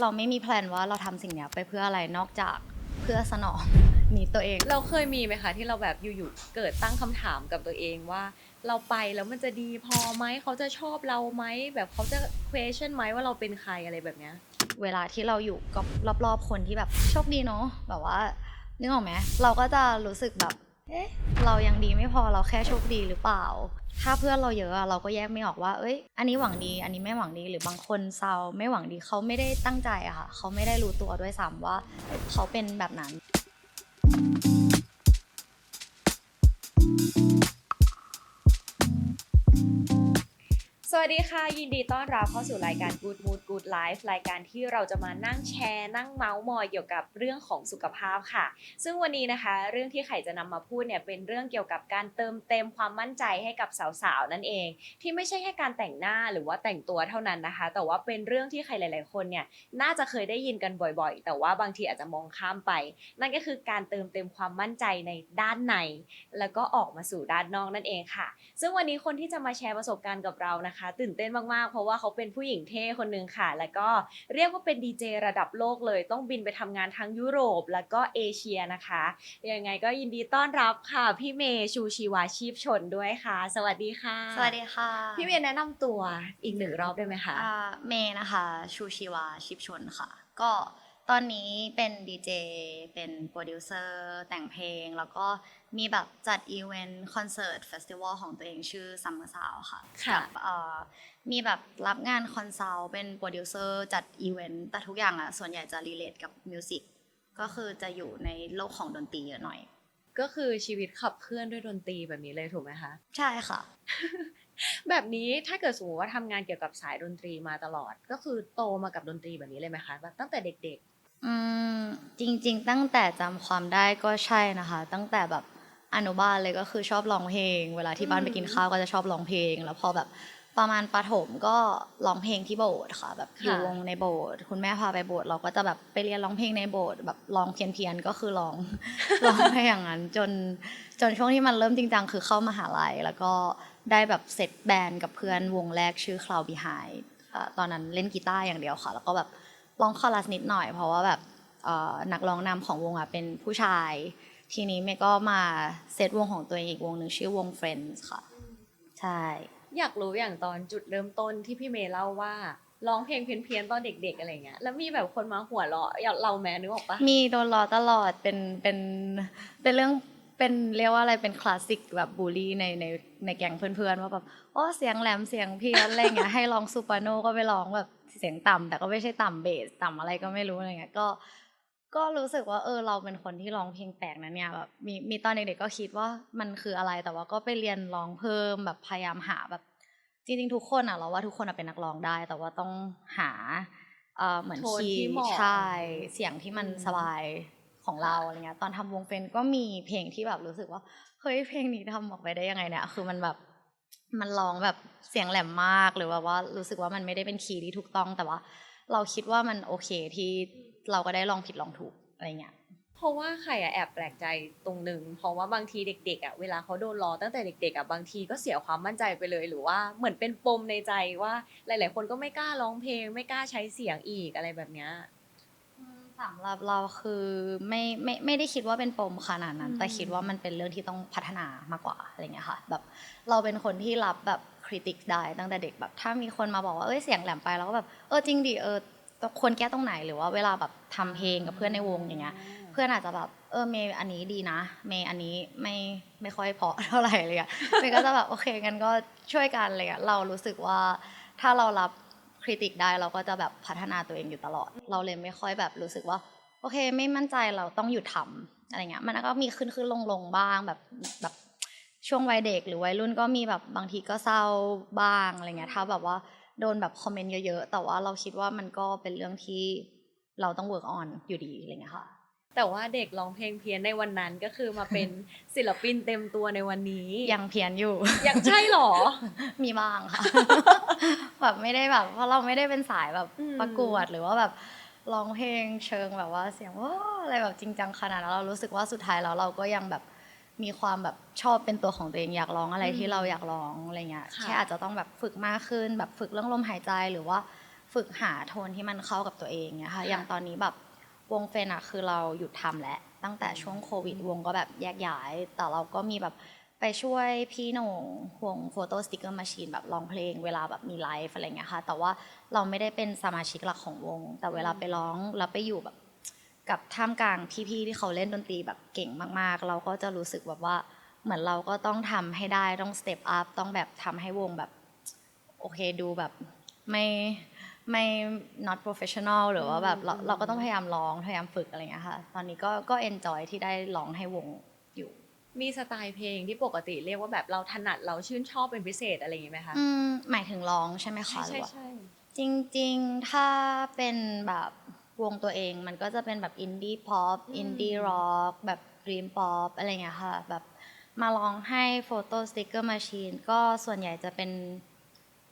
เราไม่มีแพลนว่าเราทำสิ่งเนี้ยไปเพื่ออะไรนอกจากเพื่อสนองนีตัวเอง เราเคยมีไหมคะที่เราแบบอยู่ๆเกิดตั้งคำถามกับตัวเองว่า เราไปแล้วมันจะดีพอไหมเขาจะชอบเราไหมแบบเขาจะ question ไหมว่าเราเป็นใครอะไรแบบเนี้ย เวลาที่เราอยู่กับรอบๆคนที่แบบโชคดีเนาะแบบว่านึกออกไหมเราก็จะรู้สึกแบบ เอ๊ะ เรายังดีไม่พอเราแค่โชคดีหรือเปล่า ถ้าเพื่อนเราเยอะอะเราก็แยกไม่ออกว่า เอ้ย อันนี้หวังดี อันนี้ไม่หวังดี หรือบางคนเซาไม่หวังดีเขาไม่ได้ตั้งใจอะค่ะ เขาไม่ได้รู้ตัวด้วยซ้ำว่า เขาเป็นแบบนั้น สวัสดีค่ะ ยินดีต้อนรับเข้าสู่รายการ Good Mood Good Life รายการที่เราจะมานั่งแชร์นั่งเมาส์มอยเกี่ยวกับเรื่องของสุขภาพค่ะ ซึ่งวันนี้นะคะ เรื่องที่ไข่จะนำมาพูดเนี่ยเป็นเรื่องเกี่ยวกับการเติมเต็มความมั่นใจให้กับสาวๆนั่นเอง ที่ไม่ใช่แค่การแต่งหน้าหรือว่าแต่งตัวเท่านั้นนะคะ แต่ว่าเป็นเรื่องที่ใครหลาย ๆ คนเนี่ยน่าจะเคยได้ยินกันบ่อยๆ แต่ว่าบางทีอาจจะมองข้ามไป นั่นก็คือการเติมเต็มความมั่นใจในด้านใน แล้วก็ออกมาสู่ด้านนอกนั่นเองค่ะ ซึ่งวันนี้คนที่จะมาแชร์ประสบการณ์กับเรานะคะตื่นเต้นมากๆ เพราะว่าเขาเป็นผู้หญิงเท่คนหนึ่งค่ะ แล้วก็เรียกว่าเป็นดีเจระดับโลกเลย ต้องบินไปทำงานทั้งยุโรปแล้วก็เอเชียนะคะ ยังไงก็ยินดีต้อนรับค่ะ พี่เมย์ชูชีวาชีพชนด้วยค่ะ สวัสดีค่ะ สวัสดีค่ะ พี่เมย์แนะนำตัวอีกหนึ่งรอบได้ไหมคะอ่าเมย์นะคะ ชูชีวาชิปชนค่ะ ก็ ตอนนี้เป็นดีเจเป็นโปรดิวเซอร์แต่งเพลง แล้วก็มีแบบจัดอีเวนต์คอนเสิร์ตเฟสติวัลของตัวเองชื่อ Summer Sound ค่ะค่ะกับเอ่อมีแบบรับงานคอนซัลท์เป็นโปรดิวเซอร์จัดอีเวนต์แต่ทุกอย่างอะส่วนใหญ่จะรีเลทกับมิวสิกก็คือจะอยู่ในโลกของดนตรีเยอะหน่อย ก็คือชีวิตขับเคลื่อนด้วยดนตรีแบบนี้เลยถูกไหมคะ ใช่ค่ะ แบบนี้ถ้าเกิดสมมติว่าทำงานเกี่ยวกับสายดนตรีมาตลอด ก็คือโตมากับดนตรีแบบนี้เลยไหมคะแบบตั้งแต่เด็ก อืมจริง ๆ ตั้งแต่จำความได้ก็ใช่นะคะ ตั้งแต่แบบอนุบาลเลยก็คือชอบร้องเพลง เวลาที่บ้านไปกินข้าวก็จะชอบร้องเพลง แล้วพอแบบประมาณประถมก็ร้องเพลงที่โบสถ์ค่ะ แบบอยู่วงในโบสถ์คุณแม่พาไปโบสถ์เราก็จะแบบไปเรียนร้องเพลงในโบสถ์แบบร้องเพี้ยนๆก็คือร้อง ร้องไปอย่างนั้น จนจนช่วงที่มันเริ่มจริงจังคือเข้ามหาลัยแล้วก็ได้แบบเซตแบนด์กับเพื่อนวงแรกชื่อ Cloud Behind อ่าตอนนั้นเล่นกีตาร์อย่างเดียวค่ะ แล้วก็แบบ ร้องคอรัสนิดหน่อย เพราะว่าแบบเอ่อนักร้องนำของวงอะเป็นผู้ชาย ทีนี้เมย์ก็มาเซตวงของตัวเองอีกวงหนึ่งชื่อวง Friends ค่ะ ใช่ๆอยากรู้อย่างตอนจุดเริ่มต้นที่พี่เมย์เล่าว่าร้องเพลงเพี้ยนๆตอนเด็ก ๆอะไรเงี้ย แล้วมีแบบคนมาหัวเราะอยากเราแม้นึกออกปะมีโดนล้อตลอดเป็นเป็นเป็นเรื่องเป็นเรียกว่าอะไรเป็นคลาสสิกแบบบูลลี่ในในในแก๊งเพื่อนๆว่าแบบโอ้เสียงแหลมเสียงเพี้ยนอะไรเงี้ยให้ลองซูปราโนก็ไปลองแบบ เสียงต่ำแต่ก็ไม่ใช่ต่ำเบสต่ำอะไรก็ไม่รู้อะไรเงี้ยก็ก็รู้สึกว่าเออเราเป็นคนที่ร้องเพลงแปลกนะเนี่ยแบบมีมีตอนเด็กๆก็คิดว่ามันคืออะไรแต่ว่าก็ไปเรียนร้องเพิ่มแบบพยายามหาแบบ จริงๆทุกคนอะเราว่าทุกคนอะเป็นนักร้องได้ แต่ว่าต้องหาเอ่อเหมือนโทนคีที่ย์เหมาะใช่เสียงที่มันอืมสบายของเราอะไรเงี้ยตอนทำวงเฟนก็มีเพลงที่แบบรู้สึกว่าเฮ้ยเพลงนี้ทำออกไปได้ยังไงเนี่ยคือมันแบบ มันร้องแบบเสียงแหลมมากหรือว่าว่ารู้สึกว่ามันไม่ได้เป็นคีย์ที่ถูกต้องแต่ว่า เราคิดว่ามันโอเคที่เราก็ได้ลองผิดลองถูกอะไรเงี้ยเพราะว่าใครอะแอบแปลกใจตรงหนึ่งเพราะว่าบางทีเด็กๆอะเวลาเขาโดนล้อตั้งแต่เด็กๆอะบางทีก็เสียความมั่นใจไปเลยหรือว่าเหมือนเป็นปมในใจว่าหลาย ๆ คนก็ไม่กล้าร้องเพลง ไม่กล้าใช้เสียงอีกอะไรแบบเนี้ย สำหรับเราคือไม่ไม่ไม่ได้คิดว่าเป็นปมขนาดนั้นอืมแต่คิดว่ามันเป็นเรื่องที่ต้องพัฒนามากกว่าอะไรเงี้ยค่ะแบบเราเป็นคนที่รับแบบคริติกได้ตั้งแต่เด็กแบบถ้ามีคนมาบอกว่าเอ้ยเสียงแหลมไปเราก็แบบเออจริงดิเออควรแก้ตรงไหนหรือว่าเวลาแบบทำเพลงกับเพื่อนในวงอย่างเงี้ยเพื่อนอาจจะแบบเออเมย์อันนี้ดีนะ เมย์อันนี้ไม่ไม่ค่อยเพราะเท่าไหร่เลยอะเมย์ก็จะแบบโอเคงั้นก็ช่วยกันเลยอะเรารู้สึกว่าถ้าเรารับ คริติกได้เราก็จะแบบพัฒนาตัวเองอยู่ตลอด เราเลยไม่ค่อยแบบรู้สึกว่า โอเค ไม่มั่นใจเราต้องหยุดทำอะไรเงี้ยมันก็มีขึ้นขึ้นลงลงบ้างแบบแบบช่วงวัยเด็กหรือวัยรุ่นก็มีแบบบางทีก็เศร้าบ้างอะไรเงี้ยถ้าแบบว่าโดนแบบคอมเมนต์เยอะๆแต่ว่าเราคิดว่ามันก็เป็นเรื่องที่เราต้อง work on อยู่ดีอะไรเงี้ยค่ะ แต่ว่าเด็กร้องเพลงเพี้ยนในวันนั้นก็คือมาเป็นศิลปินเต็มตัวในวันนี้ยังเพี้ยนอยู่ยังใช่เหรอ มีบ้างค่ะแบบไม่ได้แบบเพราะเราไม่ได้เป็นสายแบบอืมประกวดหรือว่าแบบร้องเพลงเชิงแบบว่าเสียงว้าอะไรแบบจริงจังขนาดนั้นเรารู้สึกว่าสุดท้ายแล้วเราก็ยังแบบมีความแบบชอบเป็นตัวของตัวเองอยากร้องอะไรที่เราอยากร้องอะไรเงี้ยค่ะแค่อาจจะต้องแบบฝึกมากขึ้น แบบฝึกเรื่องลมหายใจหรือว่าฝึกหาโทนที่มันเข้ากับตัวเองเนี่ยค่ะค่ะอย่างตอนนี้แบบ วงเฟนอะคือเราหยุดทำแล้วตั้งแต่ช่วงโควิด วงก็แบบแยกย้าย แต่เราก็มีแบบไปช่วยพี่โหน่งวงโฟโต้สติกเกอร์มาชีนแบบร้องเพลงเวลาแบบมีไลฟ์อะไรเงี้ยค่ะ แต่ว่าเราไม่ได้เป็นสมาชิกหลักของวง แต่เวลาไปร้องเราไปอยู่แบบกับท่ามกลางพี่ๆที่เขาเล่นดนตรีแบบเก่งมากๆ เราก็จะรู้สึกแบบว่าเหมือนเราก็ต้องทำให้ได้ต้องสเต็ปอัพต้องแบบทำให้วงแบบโอเคดูแบบไม่ ไม่ not professional หรือว่าแบบเราอืมเราก็ต้องพยายามร้องพยายามฝึกอะไรอย่างเงี้ยค่ะ ตอนนี้ก็ก็ enjoy ที่ได้ร้องให้วงอยู่ มีสไตล์เพลงที่ปกติเรียกว่าแบบเราถนัดเราชื่นชอบเป็นพิเศษอะไรอย่างงี้ไหมคะอืมหมายถึงร้องใช่ไหมคะใช่หรือว่าใช่จริงๆ ถ้าเป็นแบบวงตัวเองมันก็จะเป็นแบบอินดี้ป๊อปอืมอินดี้ร็อกแบบดรีมป๊อปอะไรเงี้ยค่ะ แบบมาลองให้โฟโต้สติกเกอร์มาชีนก็ส่วนใหญ่จะเป็น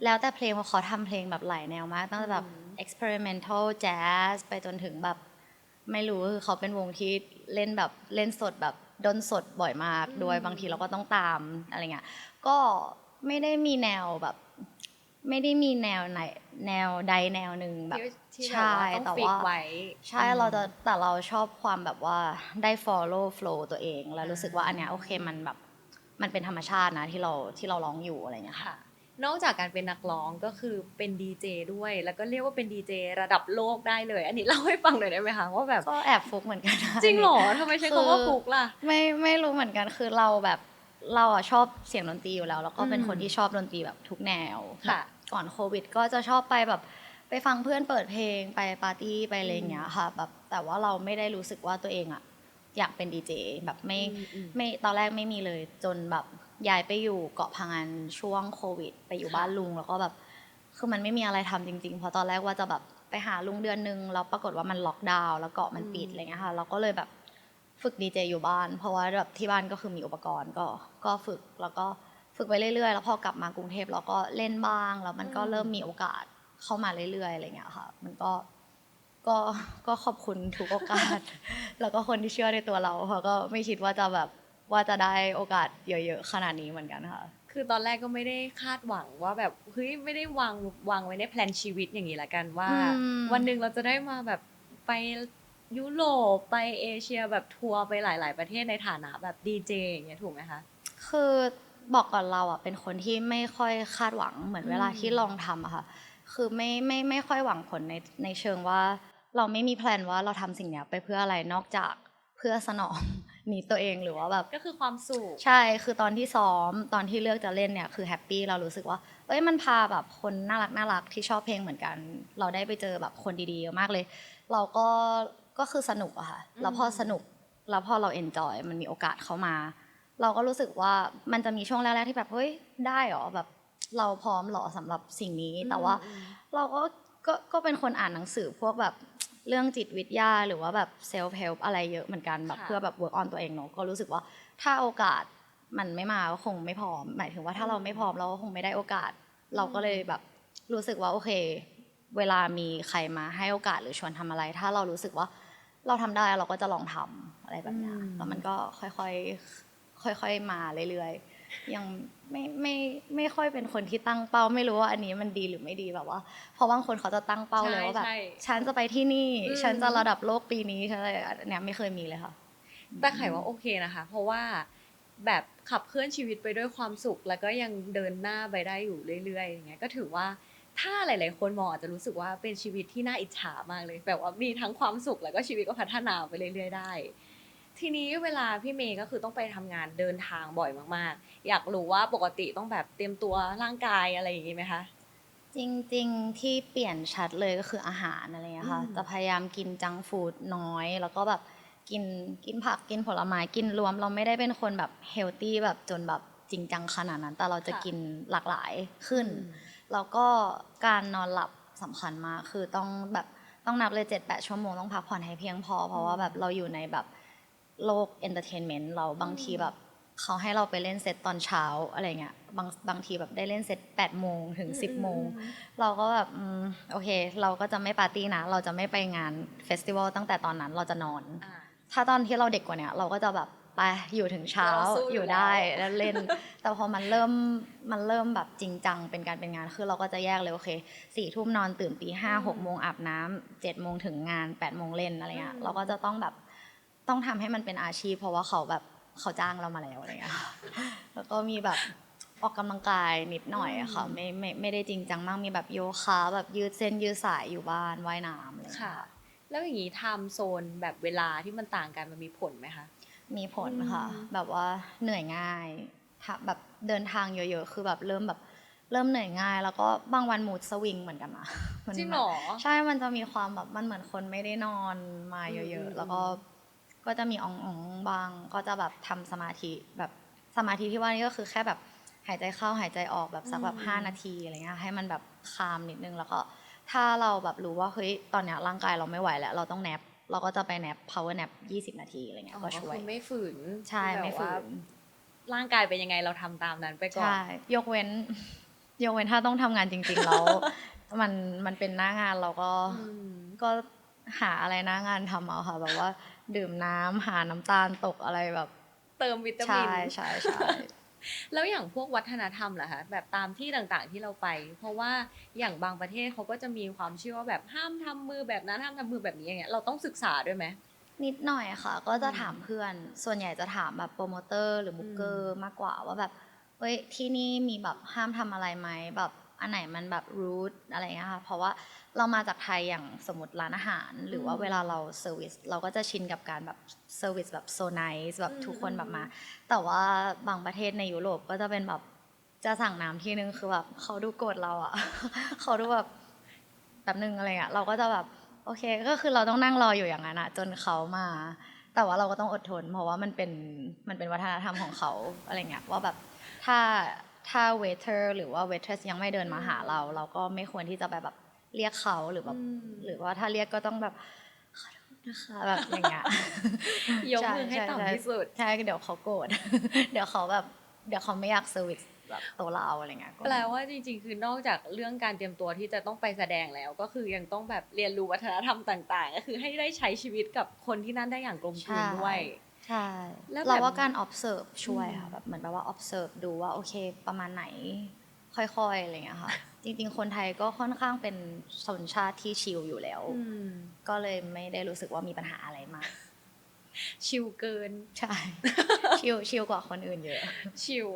แล้วแต่เพลงเพราะเขาทำเพลงแบบหลายแนวมากตั้งแต่แบบ experimental jazz ไปจนถึงแบบ ไม่รู้คือเขาเป็นวงที่เล่นแบบเล่นสดแบบดนสดบ่อยมากด้วยบางทีเราก็ต้องตามอะไรเงี้ยก็ไม่ได้มีแนวแบบ ไม่ได้มีแนวไหนแนวใดแนวหนึ่งแบบที่ที่ใช่แบบว่าต้องแต่ฟิกว่าไว้ใช่เราจะแต่เราชอบความแบบว่าได้ follow flow ตัวเอง แล้วรู้สึกว่าอันเนี้ยโอเคมันแบบมันเป็นธรรมชาตินะที่เราที่เราร้องอยู่อะไรเงี้ยค่ะค่ะ นอกจากการเป็นนักร้องก็คือเป็นดีเจด้วย แล้วก็เรียกว่าเป็นดีเจระดับโลกได้เลย อันนี้เล่าให้ฟังหน่อยได้ไหมคะว่าแบบก็แอบฟุกเหมือนกันนะจริงเหรอทำไมใช้คำว่าฟุกล่ะ ไม่ไม่รู้เหมือนกันคือเราแบบเราอะชอบเสียงดนตรีอยู่แล้ว แล้วก็เป็นอืมคนที่ชอบดนตรีแบบทุกแนวค่ะแบบก่อนโควิด ก็จะชอบไปแบบไปฟังเพื่อนเปิดเพลงไปปาร์ตี้ไปอะไรอย่างเงี้ยค่ะแบบแต่ว่าเราไม่ได้รู้สึกว่าตัวเองอะอยากเป็นดีเจแบบไม่อืมอืมไม่ตอนแรกไม่มีเลยจนแบบ ย้ายไปอยู่เกาะพังงานช่วงโควิด ไปอยู่บ้านลุงแล้วก็แบบคือมันไม่มีอะไรทำจริงๆเพราะตอนแรกว่าจะแบบไปหาลุงเดือนนึงแล้วปรากฏว่ามันล็อกดาวน์แล้วเกาะมันปิดอะไรเงี้ยค่ะเราก็เลยแบบฝึกดีเจอยู่บ้าน เพราะว่าแบบที่บ้านก็คือมีอุปกรณ์ก็ก็ฝึกแล้วก็ฝึกไปเรื่อยๆ แล้วพอกลับมากรุงเทพเราก็เล่นบ้าง แล้วมันก็เริ่มมีโอกาสเข้ามาเรื่อยๆอะไรเงี้ยค่ะ มันก็ก็ก็ขอบคุณทุกโอกาส แล้วก็คนที่เชื่อในตัวเราเขาก็ไม่คิดว่าจะแบบ ว่าจะได้โอกาสเยอะๆขนาดนี้เหมือนกันค่ะ คือตอนแรกก็ไม่ได้คาดหวังว่าแบบเฮ้ยไม่ได้วางวางไว้ในแพลนชีวิตอย่างนี้ละกันว่า อืม วันหนึ่งเราจะได้มาแบบไปยุโรปไปเอเชียแบบทัวร์ไปหลาย ๆ ประเทศในฐานะแบบดีเจอย่างเงี้ยถูกไหมคะ คือบอกก่อนเราอะเป็นคนที่ไม่ค่อยคาดหวังเหมือนเวลาอืมที่ลองทำอะค่ะ คือไม่ไม่ไม่ค่อยหวังผลในในเชิงว่า เราไม่มีแพลนว่าเราทำสิ่งเนี้ยไปเพื่ออะไรนอกจากเพื่อสนอง นีตัวเองหรือว่าแบบก็คือความสุขใช่คือตอนที่ซ้อมตอนที่เลือกจะเล่นเนี่ยคือแฮปปี้เรารู้สึกว่าเอ้ยมันพาแบบคนน่ารักน่ารักที่ชอบเพลงเหมือนกัน เราได้ไปเจอแบบคนดีๆเยอะมากเลย เราก็ก็คือสนุกอะค่ะแล้วพออืมสนุกแล้วพอเราเอนจอยมันมีโอกาสเข้ามา เราก็รู้สึกว่ามันจะมีช่วงแรกๆที่แบบเฮ้ยได้เหรอแบบเราพร้อมเหรอสำหรับสิ่งนี้แต่ว่าอืมเราก็ก็ก็เป็นคนอ่านหนังสือพวกแบบ เรื่องจิตวิทยาหรือว่าแบบเซลฟ์เฮลป์อะไรเยอะเหมือนกันแบบค่ะ เพื่อแบบ work on ตัวเองเนาะก็รู้สึกว่าถ้าโอกาสมันไม่มาก็คงไม่พร้อม หมายถึงว่าถ้าเราไม่พร้อมเราก็คงไม่ได้โอกาส เราก็เลยแบบรู้สึกว่าโอเค เวลามีใครมาให้โอกาสหรือชวนทำอะไร ถ้าเรารู้สึกว่าเราทำได้เราก็จะลองทำอะไรแบบเนี้ยอืม แล้วมันก็ค่อยๆค่อยๆมาเรื่อยๆ ยังไม่ไม่ไม่ค่อยเป็นคนที่ตั้งเป้า ไม่รู้ว่าอันนี้มันดีหรือไม่ดีแบบว่าเพราะบางคนเขาจะตั้งเป้าเลยว่าแบบใช่ฉันจะไปที่นี่อืมฉันจะระดับโลกปีนี้ฉันอะไรอันเนี้ยไม่เคยมีเลยค่ะแต่ไขว่าโอเคนะคะ เพราะว่าแบบขับเคลื่อนชีวิตไปด้วยความสุข แล้วก็ยังเดินหน้าไปได้อยู่เรื่อยๆอย่างเงี้ยก็ถือว่าถ้าหลาย ๆ คนมองอาจจะรู้สึกว่าเป็นชีวิตที่น่าอิจฉามากเลยแบบว่ามีทั้งความสุขแล้วก็ชีวิตก็พัฒนาไปเรื่อย ๆ ได้ ทีนี้เวลาพี่เมย์ก็คือต้องไปทำงานเดินทางบ่อยมากๆ อยากรู้ว่าปกติต้องแบบเตรียมตัวร่างกายอะไรอย่างงี้ไหมคะ จริงๆที่เปลี่ยนชัดเลยก็คืออาหารอะไรเงี้ยค่ะ อืม จะพยายามกินจังก์ฟู้ดน้อย แล้วก็แบบกินกินผักกินผลไม้กินรวม เราไม่ได้เป็นคนแบบเฮลตี้แบบจนแบบจริงจังขนาดนั้น แต่เราจะกินหลากหลายขึ้น แล้วก็การนอนหลับสำคัญมาก คือต้องแบบต้องนับเลยเจ็ดแปดชั่วโมงต้องพักผ่อนให้เพียงพอ เพราะว่าแบบเราอยู่ในแบบ โลกเอนเตอร์เทนเมนต์เราบางทีแบบเขาให้เราไปเล่นเซตตอนเช้าอะไรเงี้ยบางบางทีแบบได้เล่นเซตแปดโมงถึงสิบโมง เราก็แบบอืมโอเค เราก็จะไม่ปาร์ตี้นะ เราจะไม่ไปงานเฟสติวัลตั้งแต่ตอนนั้นเราจะนอนอ่าถ้าตอนที่เราเด็กกว่าเนี้ยเราก็จะแบบไปอยู่ถึงเช้าเราสู้อยู่อยู่ได้แล้วแล้วเล่น แต่พอมันเริ่มมันเริ่มแบบจริงจังเป็นการเป็นงานคือเราก็จะแยกเลยโอเคสี่ทุ่มนอนตื่นตีห้าหกโมงอาบน้ำเจ็ดโมงถึงงานแปดโมงเล่นอะไรเงี้ยเราก็จะต้องแบบ ต้องทำให้มันเป็นอาชีพ เพราะว่าเขาแบบเขาจ้างเรามาแล้วอะไรเงี้ยแล้วก็มีแบบออกกำลังกายนิดหน่อยอะค่ะไม่ไม่ไม่ได้จริงจังมากมีแบบโยคะแบบยืดเส้นยืดสายอยู่บ้านว่ายน้ำอะไรเงี้ยค่ะ แล้วอย่างนี้ไทม์โซนแบบเวลาที่มันต่างกันมันมีผลไหมคะมีผลค่ะอืมแบบว่าเหนื่อยง่ายถ้าแบบเดินทางเยอะๆ คือแบบเริ่มแบบเริ่มเหนื่อยง่าย แล้วก็บางวันมูดสวิงเหมือนกันนะมันจริงเหรอใช่มันจะมีความแบบมันเหมือนคนไม่ได้นอนมาเยอือะมๆแล้วก็ ก็จะมีอ่องๆบาง ก็จะแบบทำสมาธิแบบสมาธิที่ว่านี่ก็คือแค่แบบหายใจเข้าหายใจออกแบบสักแบบห้านาทีอะไรเงี้ยให้มันแบบคามนิดนึงแล้วก็ถ้าเราแบบรู้ว่าเฮ้ยตอนเนี้ยร่างกายเราไม่ไหวแล้ว เราต้องแนปเราก็จะไปแนป power nap 20 นาทีอะไรเงี้ยก็ช่วยคือไม่ฝืนใช่แบบไม่ฝืว่านร่างกายเป็นยังไงเราทำตามนั้นไปก่อนใช่ยกเว้น ยกเว้นถ้าต้องทำงานจริง ๆ แล้ว มันมันเป็นหน้างานเราก็อืมก็หาอะไรหน้างานทำเอาค่ะแบบว่า ดื่มน้ำหาน้ำตาลตกอะไรแบบ เติมวิตามิใช่นใช่ใช่แล้วอย่างพวกวัฒนธรรมล่ะคะแบบตามที่ต่างๆที่เราไป เพราะว่าอย่างบางประเทศเขาก็จะมีความเชื่อว่าแบบห้ามทำมือแบบนั้นห้ามทำมือแบบนี้อย่างเงี้ยเราต้องศึกษาด้วยไหมนิดหน่อยค่ะ ก็จะอืมถามเพื่อน ส่วนใหญ่จะถามแบบโปรโมเตอร์หรือบุ๊กเกอร์มากกว่าว่าแบบเฮ้ยที่นี่มีแบบห้ามทำอะไรไหมแบบอันไหนมันแบบรูทอะไรเงี้ยค่ะเพราะว่า เรามาจากไทยอย่างสมมติร้านอาหาร หรือว่าอืมเวลาเราเซอร์วิสเราก็จะชินกับการแบบเซอร์วิสแบบโซนไนส์แบบอืมทุกคนแบบอืมมา แต่ว่าบางประเทศในยุโรปก็จะเป็นแบบจะสั่งน้ำทีนึงคือแบบเขาดูโกรธเราอะเขาดูแบบแบบนึงอะไรเงี้ยเราก็จะแบบโอเคก็คือเราต้องนั่งรออยู่อย่างนั้นอะจนเขามา แต่ว่าเราก็ต้องอดทน เพราะว่ามันเป็นมันเป็นวัฒนธรรมของเขาอะไรเงี้ยว่าแบบถ้าถ้าเวเทอร์หรือว่าเวทเทสยังไม่เดินมาหาเรา เราก็ไม่ควรที่จะไปแบบ เรียกเขาหรือแบบอืมหรือว่าถ้าเรียกก็ต้องแบบขอโทษนะคะแบบอย่างเงี้ยยกมือให้ช่ช่ต่ำที่สุดใช่เดี๋ยวเขาโกรธเดี๋ยวเขาแบบเดี๋ยวเขาไม่อยากเซอร์วิสแบบตัวเราอะไรเงี้ยก็แปลว่าจริงๆ คือนอกจากเรื่องการเตรียมตัวที่จะต้องไปแสดงแล้ว ก็คือยังต้องแบบเรียนรู้วัฒนธรรมต่าง ๆ ก็คือให้ได้ใช้ชีวิตกับคนที่นั่นได้อย่างกลมกลืนด้วยใช่แล้วแบบเราว่าการ observe ช่วยอืมค่ะแบบเหมือนแบบว่า observe ดูว่าโอเค ประมาณไหนค่อยๆอะไรเงี้ยค่ะ จริงๆ คนไทยก็ค่อนข้างเป็นชนชาติที่ชิลอยู่แล้วอืมก็เลยไม่ได้รู้สึกว่ามีปัญหาอะไรมาก ชิลเกิน ใช่ ชิลชิลกว่าคนอื่นเยอะ ชิล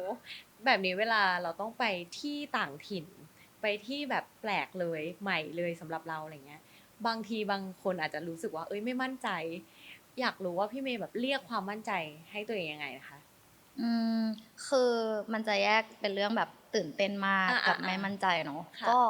แบบนี้เวลาเราต้องไปที่ต่างถิ่น ไปที่แบบแปลกเลยใหม่เลยสำหรับเราอะไรเงี้ย บางทีบางคนอาจจะรู้สึกว่า เอ้ยไม่มั่นใจ อยากรู้ว่าพี่เมย์แบบเรียกความมั่นใจให้ตัวเองยังไงนะคะ อืมคือมันจะแยกเป็นเรื่องแบบ ตื่นเต้นมากอ่ากับอ่าไม่มั่นใจเนาะค่ะก็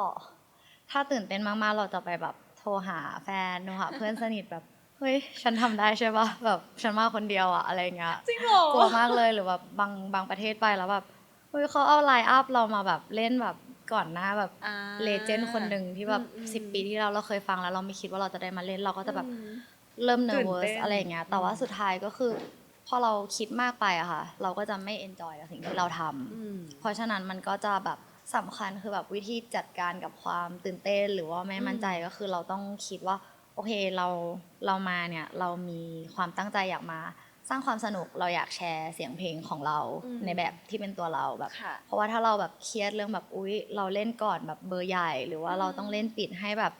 ถ้าตื่นเต้นมากๆ เราจะไปแบบโทรหาแฟนโทรหาเพื่อนสนิทแบบเฮ้ยฉันทำได้ใช่ปะแบบฉันมาคนเดียวอะอะไรเงี้ยจริงเหรอกลัวมากเลยหรือแบบบางบางประเทศไปแล้วแบบเฮ้ยเขาเอาไลน์อัพเรามาแบบเล่นแบบก่อนหน้าแบบอ่าเลเจนด์คนหนึ่งที่แบบอืมสิบปีที่แล้วเราเคยฟังแล้วเราไม่คิดว่าเราจะได้มาเล่นเราก็จะแบบอืมเริ่มตื่น nervous เต้นอะไรอย่างเงี้ยแต่ว่าสุดท้ายก็คือ พอเราคิดมากไปอะค่ะ เราก็จะไม่ enjoy กับสิ่งที่เราทำอืมเพราะฉะนั้นมันก็จะแบบสำคัญคือแบบวิธีจัดการกับความตื่นเต้น หรือว่าไม่มั่นใจก็คือเราต้องคิดว่า โอเคเราเรามาเนี่ยเรามีความตั้งใจอยากมา สร้างความสนุกเราอยากแชร์เสียงเพลงของเราอืมในแบบที่เป็นตัวเราแบบ ค่ะเพราะว่าถ้าเราแบบเครียดเรื่องแบบอุ๊ย เราเล่นก่อนแบบเบอร์ใหญ่ หรือว่าอืมเราต้องเล่นปิดให้แบบ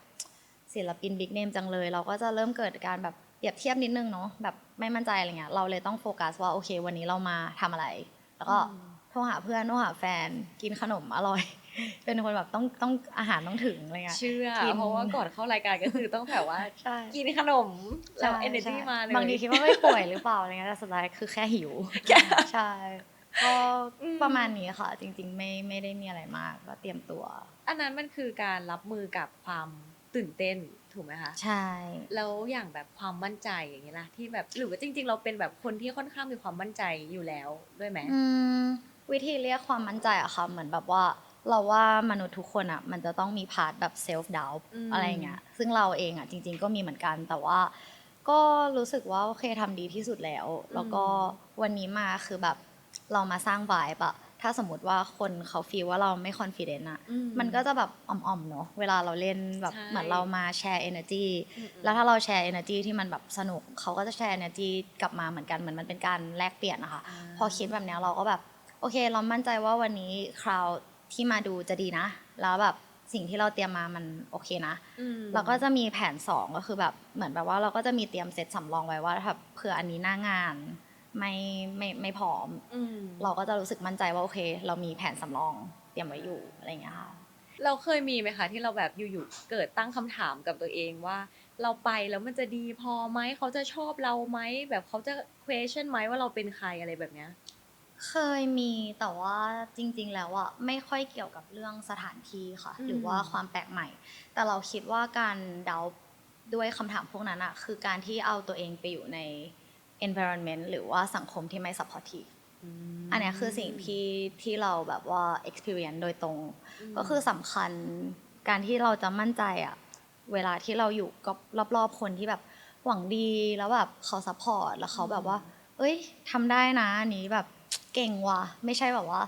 ศิลปินบิ๊กเนมจังเลย เราก็จะเริ่มเกิดการแบบ เปรียบเทียบนิดนึงเนาะแบบไม่มั่นใจอะไรเงี้ยเราเลยต้องโฟกัสว่าโอเค วันนี้เรามาทำอะไร แล้วก็อืมโทรหาเพื่อนโทรหาแฟนกินขนมอร่อย เป็นคนแบบต้องต้องอาหารต้องถึงอะไรเงี้ยเชื่อกินเพราะว่าก่อนเข้ารายการก็คือต้องแบบว่าใช่กินขนมแล้วใช่ energy ใช่มาเลยบางทีคิดว่าไม่ป่วยหรือเปล่าอะไรเงี้ยแต่สุดท้ายคือแค่หิวใช่ก็อืมประมาณนี้ค่ะ จริง ๆ ไม่ไม่ได้มีอะไรมากก็เตรียมตัว อันนั้นมันคือการรับมือกับความตื่นเต้น ถูกไหมคะใช่แล้วอย่างแบบความมั่นใจอย่างนี้ล่ะที่แบบหรือว่าจริง ๆ เราเป็นแบบคนที่ค่อนข้างมีความมั่นใจอยู่แล้วด้วยไหมอืมวิธีเรียกความมั่นใจอะค่ะเหมือนแบบว่า เราว่ามนุษย์ทุกคนอะมันจะต้องมีพาร์ทแบบเซลฟ์ดาวอืมอะไรเงี้ยซึ่งเราเองอะจริง ๆ ก็มีเหมือนกันแต่ว่า ก็รู้สึกว่าโอเคทำดีที่สุดแล้ว แล้วก็วันนี้มาคือแบบเรามาสร้าง vibe อะ ถ้าสมมติว่าคนเขาฟีลว่าเราไม่คอนฟ ident อะมันก็จะแบบอ่อมๆเนาะเวลาเราเล่นแบบใช่เหมือนเรามาแชร์ energy อืมแล้วถ้าเราแชร์ energy ที่มันแบบสนุกเขาก็จะแชร์ energy กลับมาเหมือนกันเหมือนมันเป็นการแลกเปลี่ยนนะคะอ่าพอคิดแบบเนี้ยเราก็แบบโอเค เรามั่นใจว่าวันนี้คราวที่มาดูจะดีนะ แล้วแบบสิ่งที่เราเตรียมมามันโอเคนะอืมเราก็จะมีแผนสองก็คือแบบเหมือนแบบว่าเราก็จะมีเตรียมเซตสำรองไว้ว่าถ้าเผื่ออันนี้หน้างาน ไม่ไม่ไม่พร้อมอืมเราก็จะรู้สึกมั่นใจว่าโอเค เรามีแผนสำรองเตรียมไว้อยู่อะไรอย่างเงี้ยค่ะเราเคยมีไหมคะที่เราแบบอยู่ๆเกิดตั้งคำถามกับตัวเองว่า เราไปแล้วมันจะดีพอไหมเขาจะชอบเราไหมแบบเขาจะ question ไหมว่าเราเป็นใครอะไรแบบเนี้ยเคยมีแต่ว่าจริง ๆ แล้วอะไม่ค่อยเกี่ยวกับเรื่องสถานที่ค่ะอืมหรือว่าความแปลกใหม่ แต่เราคิดว่าการเดาด้วยคำถามพวกนั้นอะคือการที่เอาตัวเองไปอยู่ใน environment หรือว่าสังคมที่ไม่ supportive อันเนี้ยคือสิ่งที่ที่เราแบบว่า experience โดยตรงมก็คือสำคัญการที่เราจะมั่นใจอะเวลาที่เราอยู่กับรอบๆคนที่แบบหวังดีแล้วแบบเขาซัพพอร์ตแล้วเขาแบบว่า เอ้ยทำได้นะอันนี้แบบเก่งว่ะไม่ใช่แบบว่า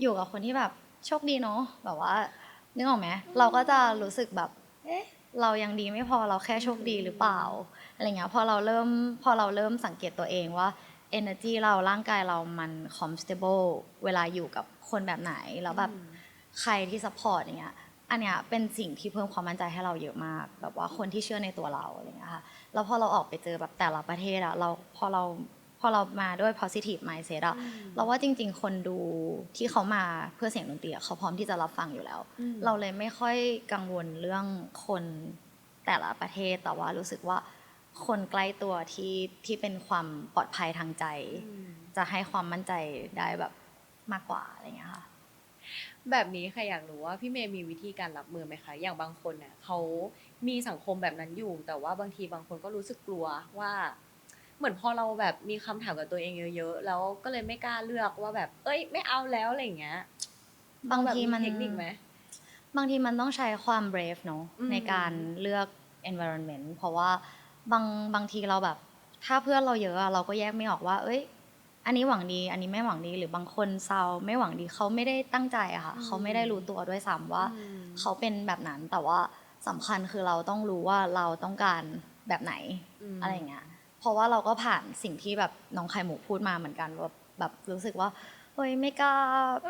อยู่กับคนที่แบบโชคดีเนาะแบบว่านึกออกไหมเราก็จะรู้สึกแบบ เอ๊ะ เรายังดีไม่พอเราแค่โชคดีหรือเปล่า อะไรเงี้ยพอเราเริ่มพอเราเริ่มสังเกตตัวเองว่า energy เราร่างกายเรามัน comfortable เวลาอยู่กับคนแบบไหนแล้วแบบอืมใครที่ซัพพอร์ตอย่างเงี้ยอันเนี้ยเป็นสิ่งที่เพิ่มความมั่นใจให้เราเยอะมาก แบบว่าคนที่เชื่อในตัวเราอะไรเงี้ยค่ะแล้วพอเราออกไปเจอแบบแต่ละประเทศอะเราพอเราพอเรามาด้วย positive mindset อะอืมเราว่าจริง ๆ คนดูที่เขามาเพื่อเสียงดนตรีอะเขาพร้อมที่จะรับฟังอยู่แล้วอืมเราเลยไม่ค่อยกังวลเรื่องคนแต่ละประเทศแต่ว่ารู้สึกว่า คนใกล้ตัวที่ที่เป็นความปลอดภัยทางใจอืมจะให้ความมั่นใจได้แบบมากกว่าอะไรเงี้ยค่ะ แบบนี้ใครอยากรู้ว่าพี่เมย์มีวิธีการรับมือไหมคะอย่างบางคนเนี่ยเขามีสังคมแบบนั้นอยู่ แต่ว่าบางทีบางคนก็รู้สึกกลัวว่า เหมือนพอเราแบบมีคำถามกับตัวเองเยอะๆแล้วก็เลยไม่กล้าเลือกว่าแบบ เอ้ย ไม่เอาแล้วอะไรอย่างเงี้ย บางแบบทีมันเทคนิคไหมบางทีมันต้องใช้ความ brave เนอะอืมในการเลือก environment เพราะว่า บางบางทีเราแบบ ถ้าเพื่อนเราเยอะอะเราก็แยกไม่ออกว่า เอ้ย อันนี้หวังดี อันนี้ไม่หวังดี หรือบางคนเซาไม่หวังดีเขาไม่ได้ตั้งใจอะค่ะอืมเขาไม่ได้รู้ตัวด้วยซ้ำว่าอืมเขาเป็นแบบนั้นแต่ว่าสำคัญคือเราต้องรู้ว่าเราต้องการแบบไหนมอะไรอย่างเงี้ยเพราะว่าเราก็ผ่านสิ่งที่แบบน้องไข่หมูพูดมาเหมือนกันว่าแบบรู้สึกว่าเฮ้ยไม่กล้า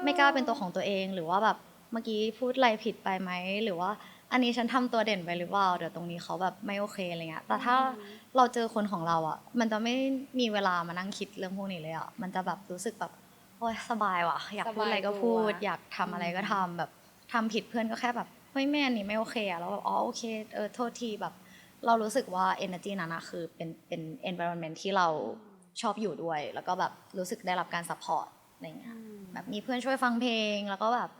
ไม่กล้าเป็นตัวของตัวเอง หรือว่าแบบเมื่อกี้พูดอะไรผิดไปไหมหรือว่า อันนี้ฉันทำตัวเด่นไปหรือเปล่าเดี๋ยวตรงนี้เขาแบบไม่โอเคอะไรเงี้ยแต่ถ้าเราเจอคนของเราอะ มันจะไม่มีเวลามานั่งคิดเรื่องพวกนี้เลยอะมันจะแบบรู้สึกแบบโอ้ยสบายว่ะ อยากพูดอะไรก็พูด อยากทำอะไรก็ทำแบบทำผิดเพื่อนก็แค่แบบเฮ้ยแม่อันนี้ไม่โอเคอะแล้วแบบอ๋อโอเคเออโทษทีแบบ เรารู้สึกว่า energy นั้นอะคือเป็นเป็น environment ที่เราชอบอยู่ด้วย แล้วก็แบบรู้สึกได้รับการ support อะไรเงี้ยอืมแบบมีเพื่อนช่วยฟังเพลงแล้วก็แบบ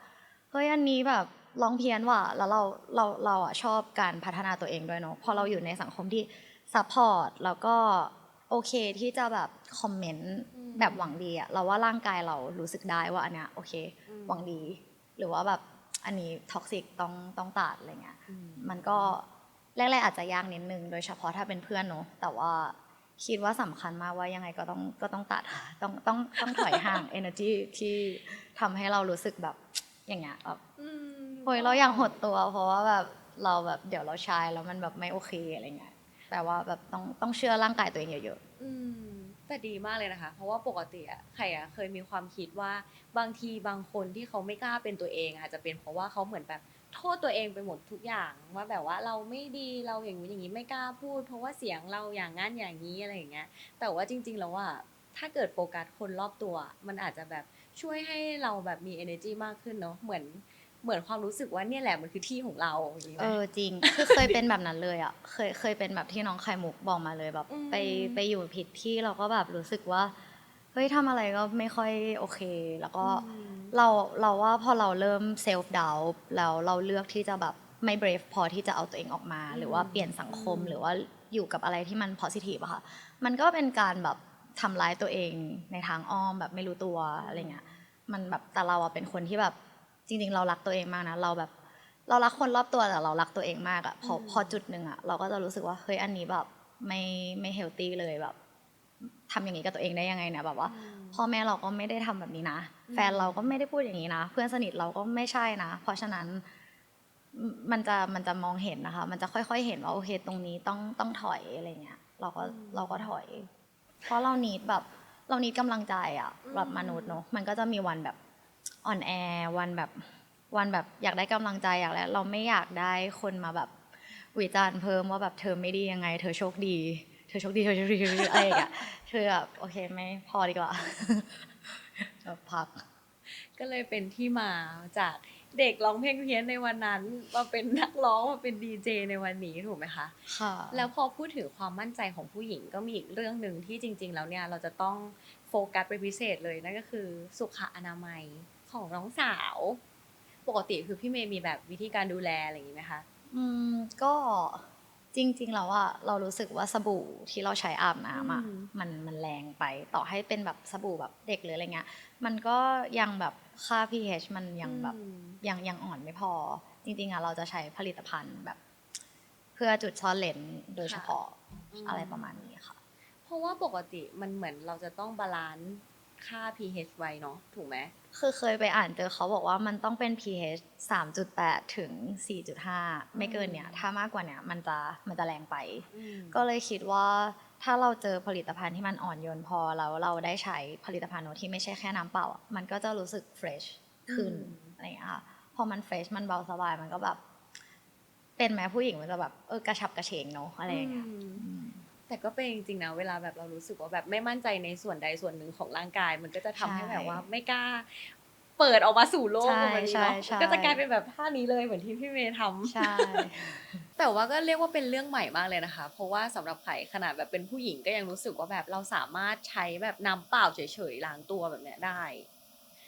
เฮ้ยอันนี้แบบ ร้องเพี้ยนว่ะแล้วเราเราเราอะชอบการพัฒนาตัวเองด้วยเนาะพอเราอยู่ในสังคมที่ support แล้วก็โอเคที่จะแบบคอมเมนต์อืมแบบหวังดีอะเราว่าร่างกายเรารู้สึกได้ว่าอันเนี้ยโอเคอืมหวังดี หรือว่าแบบอันนี้ท็อกซิกต้องต้องตัดอะไรเงี้ยอืมมันก็แรกๆอาจจะยากนิดนึง โดยเฉพาะถ้าเป็นเพื่อนเนอะแต่ว่าคิดว่าสำคัญมากว่ายังไงก็ต้องก็ต้องตัดต้องต้องต้องถอยห่าง energy ที่ทำให้เรารู้สึกแบบอย่างเงี้ยแบบ อืมโอยเราอยากหดตัว เพราะว่าแบบเราแบบเดี๋ยวเราชายแล้วมันแบบไม่โอเคอะไรเงี้ยแต่ว่าแบบต้องต้องเชื่อร่างกายตัวเองเยอะอืมแต่ดีมากเลยนะคะ เพราะว่าปกติอะใครอะเคยมีความคิดว่าบางทีบางคนที่เขาไม่กล้าเป็นตัวเองอาจจะเป็นเพราะว่าเขาเหมือนแบบโทษตัวเองไปหมดทุกอย่างว่าแบบว่าเราไม่ดีเราอย่างนี้อย่างนี้ไม่กล้าพูด เพราะว่าเสียงเราอย่างงั้นอย่างนี้อะไรอย่างเงี้ยแต่ว่าจริง ๆ แล้วว่าถ้าเกิดโฟกัสคนรอบตัว มันอาจจะแบบช่วยให้เราแบบมี energy มากขึ้นเนาะเหมือน เหมือนความรู้สึกว่าเนี่ยแหละมันคือที่ของเราอย่างนี้ๆไหเอมอจริง คือเคยเป็นแบบนั้นเลยอะ เคยเคยเป็นแบบที่น้องไข่มุกบอกมาเลยแบบ อืม ไปไปอยู่ผิดที่เราก็แบบรู้สึกว่าเฮ้ยทำอะไรก็ไม่ค่อยโอเค แล้วก็อืมเราเราว่าพอเราเริ่มเซลฟ์ดาวแล้วเราเลือกที่จะแบบไม่ brave พอที่จะเอาตัวเองออกมาอืมหรือว่าเปลี่ยนสังคมอืมหรือว่าอยู่กับอะไรที่มัน positive อะค่ะ มันก็เป็นการแบบทำร้ายตัวเองในทางอ้อมแบบไม่รู้ตัวอะไรเงี้ย มันแบบแต่เราอะเป็นคนที่แบบ จริง ๆ เรารักตัวเองมากนะเราแบบ เรารักคนรอบตัวแต่เรารักตัวเองมากอะพออืมพอจุดหนึ่งอะเราก็จะรู้สึกว่าเฮ้ยอันนี้แบบไม่ไม่เฮลตี้เลยแบบทำอย่างนี้กับตัวเองได้ยังไงเนี่ยแบบว่า พ่อแม่เราก็ไม่ได้ทำแบบนี้นะอืมแฟนเราก็ไม่ได้พูดอย่างนี้นะ เพื่อนสนิทเราก็ไม่ใช่นะ เพราะฉะนั้นมมันจะมันจะมองเห็นนะคะ มันจะค่อย ๆ เห็นว่าโอเคตรงนี้ต้องต้องถอยอะไรเงี้ย เราก็เราก็ถอย เพราะเรานีดแบบ เรานีดกำลังใจอะแบบมนุษย์เนอะมันก็จะมีวันแบบ อ่อนแอวันแบบวันแบบอยากได้กำลังใจอยากแล้ว เราไม่อยากได้คนมาแบบวิจารณ์เพิ่มว่าแบบเธอไม่ดียังไง เธอโชคดี เธอโชคดีเธอโชคดีเธอโชคดีอะไรอย่างเงี้ยเธอแบบโอเคไม่พอดีกว่าแบบพัก ก็เลยเป็นที่มาจากเด็กร้องเพลงเพี้ยนในวันนั้นมาเป็นนักร้องมาเป็นดีเจในวันนี้ถูกไหมคะค่ะแล้วพอพูดถึงความมั่นใจของผู้หญิงก็มีอีกเรื่องหนึ่งที่จริง ๆ แล้วเนี่ยเราจะต้องโฟกัสเป็นพิเศษเลยนั่นก็คือสุขอนามัย ของน้องสาว ปกติคือพี่เมย์มีแบบวิธีการดูแลอะไรอย่างนี้ไหมคะ อืมก็จริงๆแล้วอะเรารู้สึกว่าสบู่ที่เราใช้อาบน้ำอะอืม มันมันแรงไปต่อให้เป็นแบบสบู่แบบเด็กหรืออะไรเงี้ย มันก็ยังแบบค่า pH มันยังแบบ อืม ยังยังอ่อนไม่พอ จริงๆอะเราจะใช้ผลิตภัณฑ์แบบ เพื่อจุดซ่อนเลนโดยเฉพาะอะไรประมาณนี้ค่ะ เพราะว่าปกติมันเหมือนเราจะต้องบาลานซ์ ค่า pH ไว้เนาะถูกไหมคือเคยไปอ่านเจอเขาบอกว่ามันต้องเป็น pH 3.8 ถึง 4.5 ไม่เกินเนี่ย ถ้ามากกว่าเนี่ยมันจะมันจะแรงไป ก็เลยคิดว่าถ้าเราเจอผลิตภัณฑ์ที่มันอ่อนโยนพอแล้วเราได้ใช้ผลิตภัณฑ์ที่ไม่ใช่แค่น้ำเปล่าอะมันก็จะรู้สึกเฟรชขึ้นอืมอะไรอย่างเงี้ยค่ะพอมันเฟรชมันเบาสบายมันก็แบบ เป็นไหมผู้หญิงมันจะแบบเออกระฉับกระเฉงเนาะอะไรอย่างเงี้ยอืมอืม แต่ก็เป็นจริงๆนะเวลาแบบเรารู้สึกว่าแบบไม่มั่นใจในส่วนใดส่วนหนึ่งของร่างกาย มันก็จะทำให้ใช่แบบว่าไม่กล้า เปิดออกมาสู่โลกใช่แบบนี้เนาะใช่ใช่ก็จะกลายเป็นแบบท่านี้เลยเหมือนที่พี่เมย์ทำใช่แต่ว่าก็เรียกว่าเป็นเรื่องใหม่มากเลยนะคะ เพราะว่าสำหรับไผ่ขนาดแบบเป็นผู้หญิงก็ยังรู้สึกว่าแบบเราสามารถใช้แบบน้ำเปล่าเฉยๆล้างตัวแบบเนี้ยได้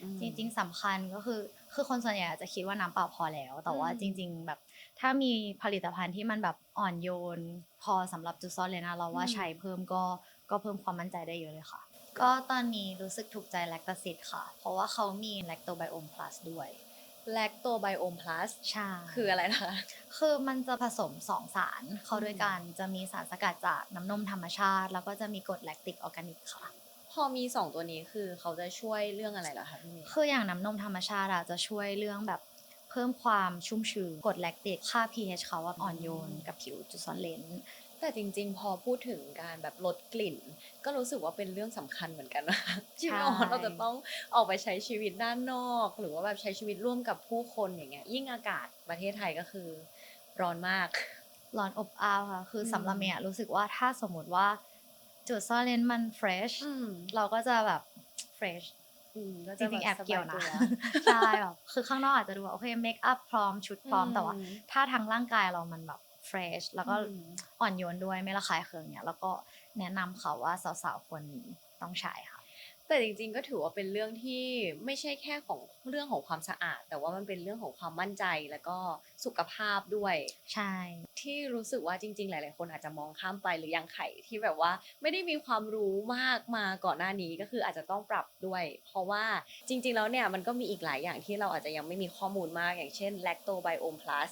อืมจริง ๆสำคัญก็คือคือคนส่วนใหญ่อาจจะคิดว่าน้ำเปล่าพอแล้ว แต่ว่าอืมจริง ๆ แบบ ถ้ามีผลิตภัณฑ์ที่มันแบบอ่อนโยน พอสำหรับจุดซ่อนเลนนะเราว่าใช้เพิ่มก็ก็เพิ่มความมั่นใจได้เยอะเลยค่ะ ก็ตอนนี้รู้สึกถูกใจแลคตาซิดค่ะ เพราะว่าเขามีแลคโตไบโอมพลัสด้วยแลคโตไบโอมพลัสใช่คืออะไรนะคะคือมันจะผสมสองสารเข้าด้วยกันจะมีสารสกัดจากน้ำนมธรรมชาติ แล้วก็จะมีกรดแลคติกออร์แกนิกค่ะพอมีสองตัวนี้คือเขาจะช่วยเรื่องอะไรเหรอคะพี่เมย์คืออย่างน้ำนมธรรมชาติอะจะช่วยเรื่องแบบ เพิ่มความชุ่มชื้นกรดแลคติกค่า pH เขาอะอ่อนโยนกับผิวจุดซ่อนเลนแต่จริงๆ พอพูดถึงการแบบลดกลิ่น ก็รู้สึกว่าเป็นเรื่องสำคัญเหมือนกันนะที่ใช่เราเราจะต้องออกไปใช้ชีวิตด้านนอก หรือว่าแบบใช้ชีวิตร่วมกับผู้คนอย่างเงี้ยยิ่งอากาศประเทศไทยก็คือ ร้อนมาก ร้อนอบอ้าวค่ะ คืออมสำหรับเมียรู้สึกว่าถ้าสมมติว่าจุดซ่อนเลนมันเฟรชอืมเราก็จะแบบเฟรชอืมก็ จริงๆแอบเกี่ยวนะสบาตัใช่แบบคือข้างนอกอาจจะดูว่าโอเคเมคอัพพร้อมชุดพร้อมแต่ว่าอืมถ้าทางร่างกายเรามันแบบเฟรชแล้วก็อืมอ่อนโยนด้วยไม่ระคายเคืองเนี่ย แล้วก็แนะนำเขาว่าสาวๆควรมีต้องใช้ค่ะ แต่จริงๆก็ถือว่าเป็นเรื่องที่ไม่ใช่แค่ของเรื่องของความสะอาด แต่ว่ามันเป็นเรื่องของความมั่นใจแล้วก็สุขภาพด้วย ใช่ ที่รู้สึกว่าจริง ๆ หลาย ๆ คนอาจจะมองข้ามไปหรือยังไข่ที่แบบว่าไม่ได้มีความรู้มากมาก่อนหน้านี้ก็คืออาจจะต้องปรับด้วย เพราะว่าจริง ๆ แล้วเนี่ยมันก็มีอีกหลายอย่างที่เราอาจจะยังไม่มีข้อมูลมากอย่างเช่น lactobiome plus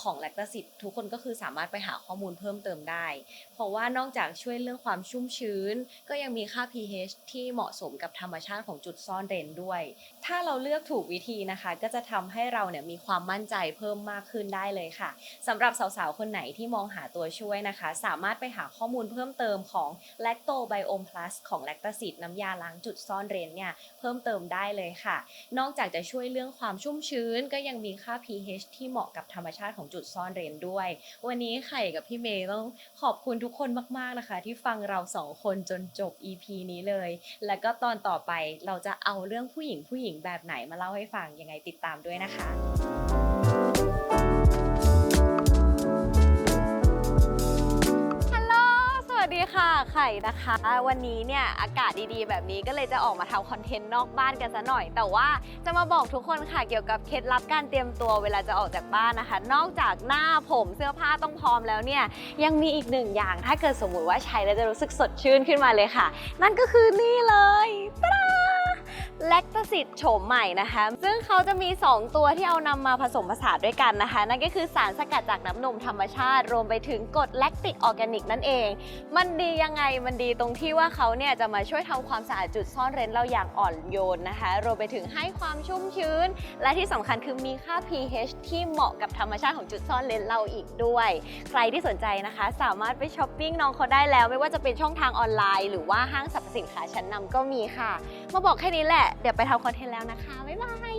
ของแลคตาซิดทุกคนก็คือสามารถไปหาข้อมูลเพิ่มเติมได้ เพราะว่านอกจากช่วยเรื่องความชุ่มชื้น ก็ยังมีค่า pH ที่เหมาะสมกับธรรมชาติของจุดซ่อนเร้นด้วย ถ้าเราเลือกถูกวิธีนะคะ ก็จะทำให้เราเนี่ยมีความมั่นใจเพิ่มมากขึ้นได้เลยค่ะสำหรับสาวๆ คนไหนที่มองหาตัวช่วยนะคะ สามารถไปหาข้อมูลเพิ่มเติมของ lactobiome plus ของ lactacid น้ำยาล้างจุดซ่อนเร้นเนี่ยเพิ่มเติมได้เลยค่ะ นอกจากจะช่วยเรื่องความชุ่มชื้น ก็ยังมีค่า pH ที่เหมาะกับธรรมชาติของจุดซ่อนเร้นด้วย วันนี้ไข่กับพี่เมย์ต้องขอบคุณทุกคนมากๆนะคะ ที่ฟังเราสองคนจนจบ EP นี้เลย แล้วก็ตอนต่อไปเราจะเอาเรื่องผู้หญิงผู้หญิงแบบไหนมาเล่าให้ฟังยังไงติดตามด้วยนะคะ ดีค่ะ ไข่นะคะ วันนี้เนี่ยอากาศดีๆ แบบนี้ก็เลยจะออกมาทำคอนเทนต์นอกบ้านกันซะหน่อย แต่ว่าจะมาบอกทุกคนค่ะเกี่ยวกับเคล็ดลับการเตรียมตัวเวลาจะออกจากบ้านนะคะ นอกจากหน้าผมเสื้อผ้าต้องพร้อมแล้วเนี่ยยังมีอีกหนึ่งอย่างถ้าเกิดสมมุติว่าใช้แล้วจะรู้สึกสดชื่นขึ้นมาเลยค่ะ นั่นก็คือนี่เลยตาดา แลคตาซิดโฉมใหม่นะคะ ซึ่งเขาจะมี 2 ตัวที่เอานำมาผสมผสานด้วยกันนะคะ นั่นก็คือสารสกัดจากน้ำนมธรรมชาติ รวมไปถึงกรดแลคติกออร์แกนิกนั่นเอง มันดียังไงมันดีตรงที่ว่าเขาเนี่ยจะมาช่วยทำความสะอาดจุดซ่อนเร้นเราอย่างอ่อนโยนนะคะ รวมไปถึงให้ความชุ่มชื้น และที่สำคัญคือมีค่า pH ที่เหมาะกับธรรมชาติของจุดซ่อนเร้นเราอีกด้วย ใครที่สนใจนะคะ สามารถไปช้อปปิ้งน้องเขาได้แล้ว ไม่ว่าจะเป็นช่องทางออนไลน์ หรือว่าห้างสรรพสินค้าชั้นนำก็มีค่ะ มาบอกแค่นี้แหละเดี๋ยวไปทำคอนเทนต์แล้วนะคะ บ๊ายบาย